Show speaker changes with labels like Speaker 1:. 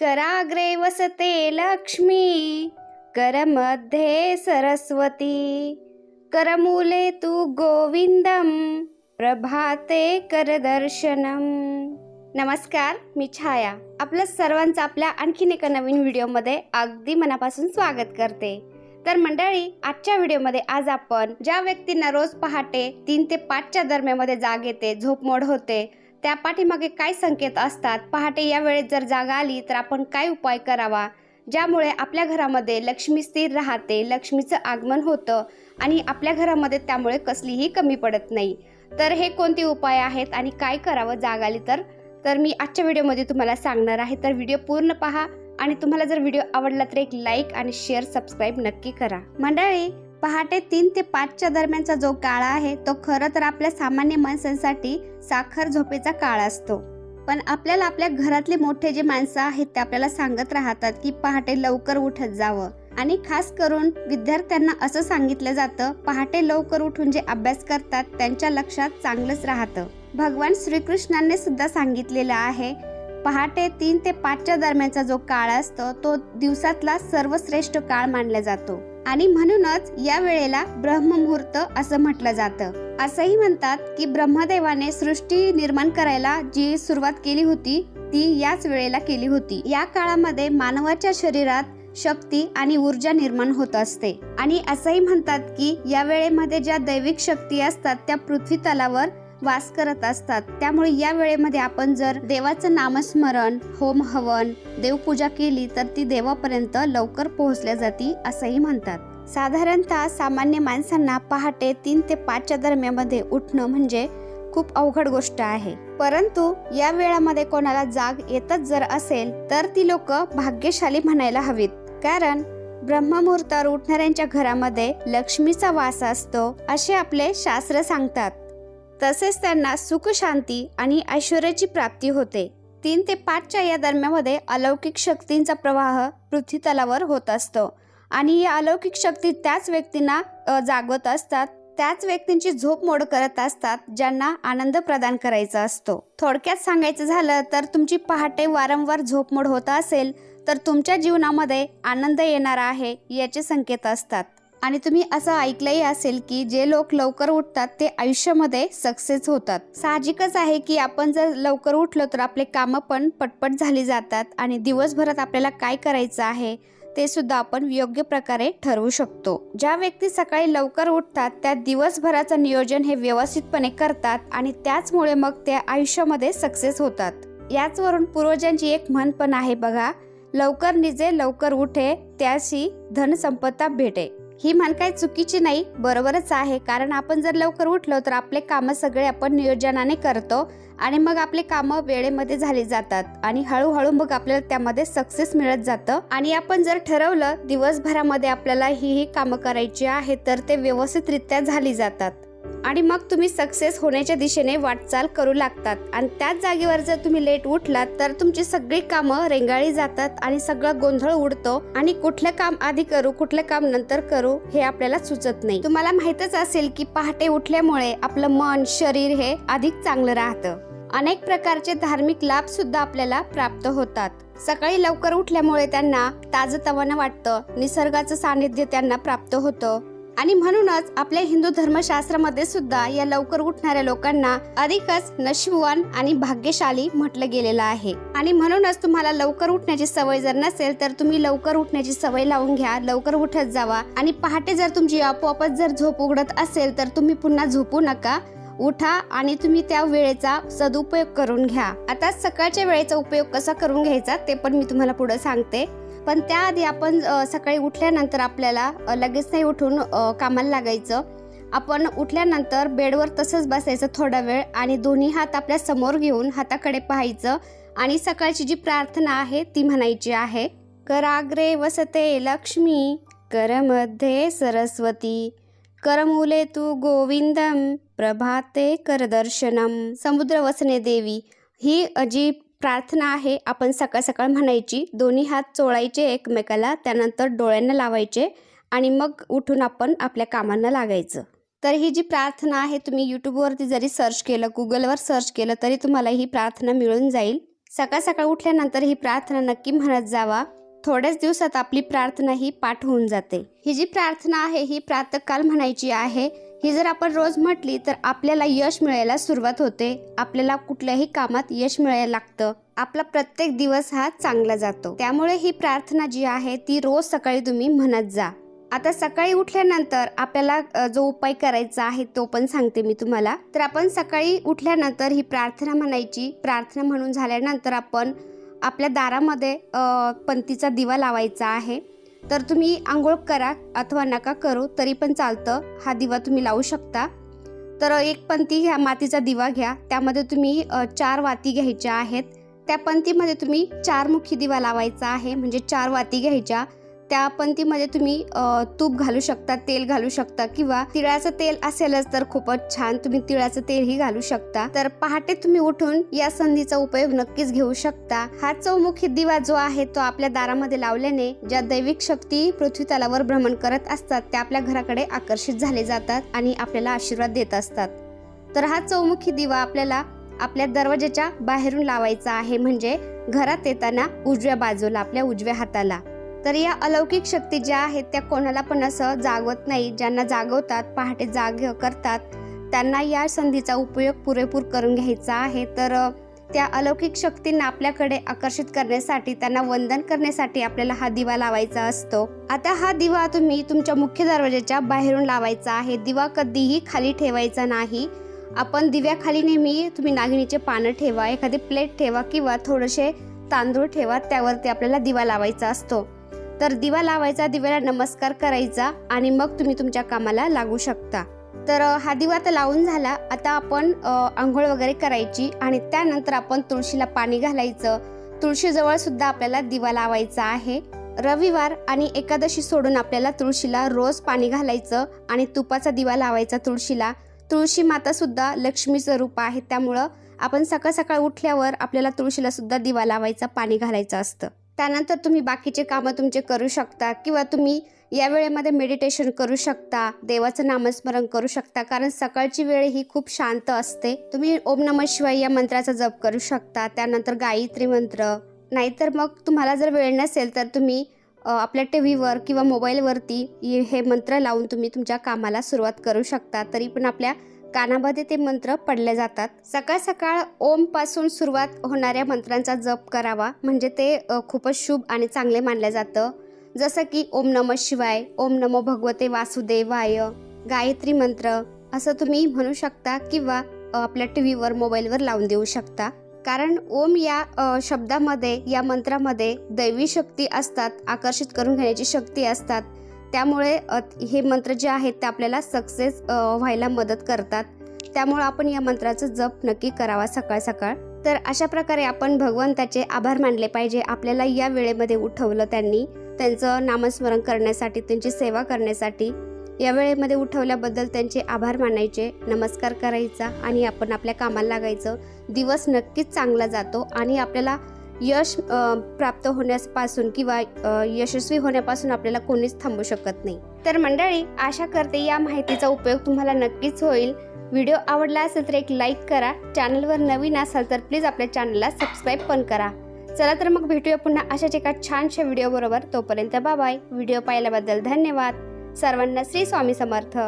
Speaker 1: कराग्रे वसते लक्ष्मी करमध्ये सरस्वती। करमूले तू गोविंदम प्रभाते करदर्शनम। नमस्कार मी छाया। आपल्या सर्वांचं आपल्या आणखीन एका नवीन व्हिडिओमध्ये अगदी मनापासून स्वागत करते. तर मंडळी आजच्या व्हिडिओमध्ये आज आपण ज्या व्यक्तींना रोज पहाटे तीन ते पाचच्या दरम्यामध्ये जाग येते झोपमोड होते त्या पाठीमागे काय संकेत असतात? पहाटे या वेळेत जर जागा आली तर आपण काय उपाय करावा? ज्यामुळे आपल्या घरामध्ये लक्ष्मी स्थिर राहते लक्ष्मीचं आगमन होतं आणि आपल्या घरामध्ये त्यामुळे कसलीही कमी पडत नाही. तर हे कोणते उपाय आहेत आणि काय करावं जाग आली तर? तर मी आजच्या व्हिडिओमध्ये तुम्हाला सांगणार आहे. तर व्हिडिओ पूर्ण पहा आणि तुम्हाला जर व्हिडिओ आवडला तर एक लाईक आणि शेअर सबस्क्राईब नक्की करा. मंडळी पहाटे तीन ते पाचच्या दरम्यानचा जो काळ आहे तो खरं तर आपल्या सामान्य माणसांसाठी साखर झोपेचा काळ असतो. पण आपल्याला आपल्या घरातले मोठे जे माणसं आहेत ते आपल्याला सांगत राहतात की पहाटे लवकर उठत जावं. आणि खास करून विद्यार्थ्यांना असं सांगितलं जातं पहाटे लवकर उठून जे अभ्यास करतात त्यांच्या लक्षात चांगलंच राहतं. भगवान श्रीकृष्णाने सुद्धा सांगितलेलं आहे पहाटे तीन ते पाचच्या दरम्यानचा जो काळ असतो तो दिवसातला सर्वश्रेष्ठ काळ मानला जातो. आणि म्हणूनच या वेळेला ब्रह्ममुहूर्त असं म्हटलं जातं. असंही म्हणतात की ब्रह्मदेवाने सृष्टी निर्माण करायला जी सुरुवात केली होती ती याच वेळेला केली होती. या काळामध्ये मानवाच्या शरीरात शक्ती आणि ऊर्जा निर्माण होत असते. आणि असंही म्हणतात की या वेळेमध्ये ज्या दैविक शक्ती असतात त्या पृथ्वी तलावर वास करत असतात. त्यामुळे या वेळेमध्ये आपण जर देवाचं नामस्मरण होम हवन देवपूजा केली तर ती देवापर्यंत लवकर पोहोचल्या जाती असंही म्हणतात. साधारणतः सामान्य माणसांना पहाटे तीन ते पाचच्या दरम्यामध्ये उठणं म्हणजे खूप अवघड गोष्ट आहे. परंतु या वेळामध्ये कोणाला जाग येतच जर असेल तर ती लोक भाग्यशाली म्हणायला हवीत. कारण ब्रह्ममुहूर्तावर उठणाऱ्यांच्या घरामध्ये लक्ष्मीचा वास असतो असे आपले शास्त्र सांगतात. तसेच त्यांना सुख शांती आणि ऐश्वर्याची प्राप्ती होते. तीन ते पाचच्या या दरम्यामध्ये अलौकिक शक्तींचा प्रवाह पृथ्वीतलावर होत असतो. आणि या अलौकिक शक्ती त्याच व्यक्तींना जागवत असतात. त्याच व्यक्तींची झोप मोड करत असतात ज्यांना आनंद प्रदान करायचा असतो. थोडक्यात सांगायचं झालं तर तुमची पहाटे वारंवार झोपमोड होत असेल तर तुमच्या जीवनामध्ये आनंद येणार आहे याचे संकेत असतात. आणि तुम्ही असं ऐकलंही असेल की जे लोक लवकर उठतात ते आयुष्यामध्ये सक्सेस होतात. साहजिकच आहे की आपण जर लवकर उठलो तर आपले कामं पण पटपट झाली जातात आणि दिवसभरात आपल्याला काय करायचं आहे ते सुद्धा आपण योग्य प्रकारे ठरवू शकतो. ज्या व्यक्ती सकाळी लवकर उठतात त्या दिवसभराचं नियोजन हे व्यवस्थितपणे करतात आणि त्याचमुळे मग ते आयुष्यामध्ये सक्सेस होतात. याचवरून पूर्वजांची एक म्हण पण आहे बघा लवकर निजे लवकर उठे त्याशी धनसंपत्ता भेटे. ही म्हण काही चुकीची नाही बरोबरच आहे. कारण आपण जर लवकर उठलो तर आपले कामं सगळे आपण नियोजनाने करतो आणि मग आपले कामं वेळेमध्ये झाली जातात. आणि हळूहळू मग आपल्याला त्यामध्ये सक्सेस मिळत जातं. आणि आपण जर ठरवलं दिवसभरामध्ये आपल्याला ही ही कामं करायची आहे तर ते व्यवस्थितरित्या झाली जातात. आणि मग तुम्ही सक्सेस होण्याच्या दिशेने वाटचाल करू लागतात. आणि त्याच जागेवर जर तुम्ही लेट उठलात तर तुमची सगळी कामं रेंगाळी जातात आणि सगळं गोंधळ उडतो. आणि कुठलं काम आधी करू कुठलं काम नंतर करू हे आपल्याला सुचत नाही. तुम्हाला माहितच असेल की पहाटे उठल्यामुळे आपलं मन शरीर हे अधिक चांगलं राहतं. अनेक प्रकारचे धार्मिक लाभ सुद्धा आपल्याला प्राप्त होतात. सकाळी लवकर उठल्यामुळे त्यांना ताजतवानं वाटतं. निसर्गाचं सानिध्य त्यांना प्राप्त होतं. आणि म्हणूनच आपल्या हिंदू धर्मशास्त्रामध्ये सुद्धा या लवकर उठणाऱ्या लोकांना अधिकच नशीबवान आणि भाग्यशाली म्हटलं गेलेलं आहे. आणि म्हणूनच तुम्हाला लवकर उठण्याची सवय जर नसेल तर तुम्ही लवकर उठण्याची सवय लावून घ्या लवकर उठत जावा. आणि पहाटे जर तुमची आपोआपच जर झोप उघडत असेल तर तुम्ही पुन्हा झोपू नका. उठा आणि तुम्ही त्या वेळेचा सदुपयोग करून घ्या. आता सकाळच्या वेळेचा उपयोग कसा करून घ्यायचा ते पण मी तुम्हाला पुढे सांगते. पण त्याआधी आपण सकाळी उठल्यानंतर आपल्याला लगेच नाही उठून कामाला लागायचं. आपण उठल्यानंतर बेडवर तसंच बसायचं थोडा वेळ आणि दोन्ही हात आपल्यासमोर घेऊन हाताकडे पाहायचं आणि सकाळची जी प्रार्थना आहे ती म्हणायची आहे कराग्रे वसते लक्ष्मी करमध्ये सरस्वती करमुले तू गोविंदम प्रभाते करदर्शनम समुद्र वसने देवी ही अ, जी प्रार्थना आहे आपण सकाळ सकाळ म्हणायची दोन्ही हात चोळायचे एकमेकाला त्यानंतर डोळ्यांना लावायचे आणि मग उठून आपण आपल्या कामांना लागायचं. तर ही जी प्रार्थना आहे तुम्ही यूट्यूबवरती जरी सर्च केलं गुगलवर सर्च केलं तरी तुम्हाला ही प्रार्थना मिळून जाईल. सकाळ सकाळ उठल्यानंतर ही प्रार्थना नक्की म्हणत जावा. थोड्याच दिवसात आपली प्रार्थना ही पाठ होऊन जाते. ही जी प्रार्थना आहे ही प्रातःकाल म्हणायची आहे ही जर आपण रोज म्हटली तर आपल्याला यश मिळायला सुरुवात होते. आपल्याला कुठल्याही कामात यश मिळायला लागतं. आपला प्रत्येक दिवस हा चांगला जातो. त्यामुळे ही प्रार्थना जी आहे ती रोज सकाळी तुम्ही म्हणत जा. आता सकाळी उठल्यानंतर आपल्याला जो उपाय करायचा आहे तो पण सांगते मी तुम्हाला. तर आपण सकाळी उठल्यानंतर ही प्रार्थना म्हणायची. प्रार्थना म्हणून झाल्यानंतर आपण आपल्या दारामध्ये पंतीचा दिवा लावायचा आहे. तर तुम्ही आंघोळ करा अथवा नका करू तरी पण चालतं. हा दिवा तुम्ही लावू शकता. तर एक पंती घ्या मातीचा दिवा घ्या. त्यामध्ये तुम्ही चार वाती घ्यायच्या आहेत. त्या पंतीमध्ये तुम्ही चार मुखी दिवा लावायचा आहे. म्हणजे चार वाती घ्यायच्या. त्या पंतीमध्ये तुम्ही तूप घालू शकता तेल घालू शकता किंवा तिळाचं तेल असेलच तर खूपच छान तुम्ही तिळाचं तेलही घालू शकता. तर पहाटे तुम्ही उठून या संधीचा उपयोग नक्कीच घेऊ शकता. हा चौमुखी दिवा जो आहे तो आपल्या दारामध्ये लावल्याने ज्या दैविक शक्ती पृथ्वी तलावर भ्रमण करत असतात त्या आपल्या घराकडे आकर्षित झाले जातात आणि आपल्याला आशीर्वाद देत असतात. तर हा चौमुखी दिवा आपल्याला आपल्या दरवाजाच्या बाहेरून लावायचा आहे. म्हणजे घरात येताना उजव्या बाजूला आपल्या उजव्या हाताला. तर या अलौकिक शक्ती ज्या आहेत त्या कोणाला पण असं जागवत नाही. ज्यांना जागवतात पहाटे जाग करतात त्यांना या संधीचा उपयोग पुरेपूर करून घ्यायचा आहे. तर त्या अलौकिक शक्तींना आपल्याकडे आकर्षित करण्यासाठी त्यांना वंदन करण्यासाठी आपल्याला हा दिवा लावायचा असतो. आता हा दिवा तुम्ही तुमच्या मुख्य दरवाजाच्या बाहेरून लावायचा आहे. दिवा कधीही खाली ठेवायचा नाही. आपण दिव्याखाली नेहमी तुम्ही नागिनीचे पानं ठेवा एखादी प्लेट ठेवा किंवा थोडेसे तांदूळ ठेवा त्यावरती आपल्याला दिवा लावायचा असतो. तर दिवा लावायचा दिव्याला नमस्कार करायचा आणि मग तुम्ही तुमच्या कामाला लागू शकता. तर हा दिवा तर लावून झाला. आता आपण आंघोळ वगैरे करायची आणि त्यानंतर आपण तुळशीला पाणी घालायचं. तुळशीजवळ सुद्धा आपल्याला दिवा लावायचा आहे. रविवार आणि एकादशी सोडून आपल्याला तुळशीला रोज पाणी घालायचं आणि तुपाचा दिवा लावायचा तुळशीला. तुळशी माता सुद्धा लक्ष्मीचं रूप आहे. त्यामुळं आपण सकाळ सकाळ उठल्यावर आपल्याला तुळशीला सुद्धा दिवा लावायचा पाणी घालायचं असतं. त्यानंतर तुम्ही बाकीचे कामं तुमचे करू शकता किंवा तुम्ही या वेळेमध्ये मेडिटेशन करू शकता देवाचं नामस्मरण करू शकता कारण सकाळची वेळ ही खूप शांत असते. तुम्ही ओम नम शिवाय या मंत्राचा जप करू शकता. त्यानंतर गायत्री मंत्र. नाहीतर मग तुम्हाला जर वेळ नसेल तर तुम्ही आपल्या टी व्हीवर किंवा मोबाईलवरती हे मंत्र लावून तुम्ही तुमच्या कामाला सुरुवात करू शकता. तरी पण आपल्या कानामध्ये ते मंत्र पडले जातात. सकाळ सकाळ ओमपासून सुरुवात होणाऱ्या मंत्रांचा जप करावा. म्हणजे ते खूपच शुभ आणि चांगले मानलं जातं. जसं की ओम नम शिवाय ओम नमो भगवते वासुदेवाय गायत्री मंत्र. असं तुम्ही म्हणू शकता किंवा आपल्या टी व्हीवर मोबाईलवर लावून देऊ शकता. कारण ओम या शब्दामध्ये या मंत्रामध्ये दैवी शक्ती असतात आकर्षित करून घेण्याची शक्ती असतात. त्यामुळे हे मंत्र जे आहेत ते आपल्याला सक्सेस व्हायला मदत करतात. त्यामुळे आपण या मंत्राचं जप नक्की करावा सकाळ सकाळ. तर अशा प्रकारे आपण भगवंताचे आभार मानले पाहिजे. आपल्याला या वेळेमध्ये उठवलं त्यांनी. त्यांचं नामस्मरण करण्यासाठी त्यांची सेवा करण्यासाठी. या वेळेमध्ये उठवल्याबद्दल त्यांचे आभार मानायचे. नमस्कार करायचा आणि आपण आपल्या कामाला लागायचं. दिवस नक्कीच चांगला जातो आणि आपल्याला यश प्राप्त होण्यापासून किंवा यशस्वी होण्यापासून आपल्याला कोणीच थांबू शकत नाही. तर मंडळी आशा करते या माहितीचा उपयोग तुम्हाला नक्कीच होईल. व्हिडिओ आवडला असेल तर एक लाईक करा. चॅनलवर नवीन असाल तर प्लीज आपल्या चॅनलला सबस्क्राईब पण करा. चला तर मग भेटूया पुन्हा अशाच एका छानशा व्हिडिओबरोबर. तोपर्यंत बाबाय व्हिडिओ पाहिल्याबद्दल धन्यवाद. सर्वांना श्री स्वामी समर्थ.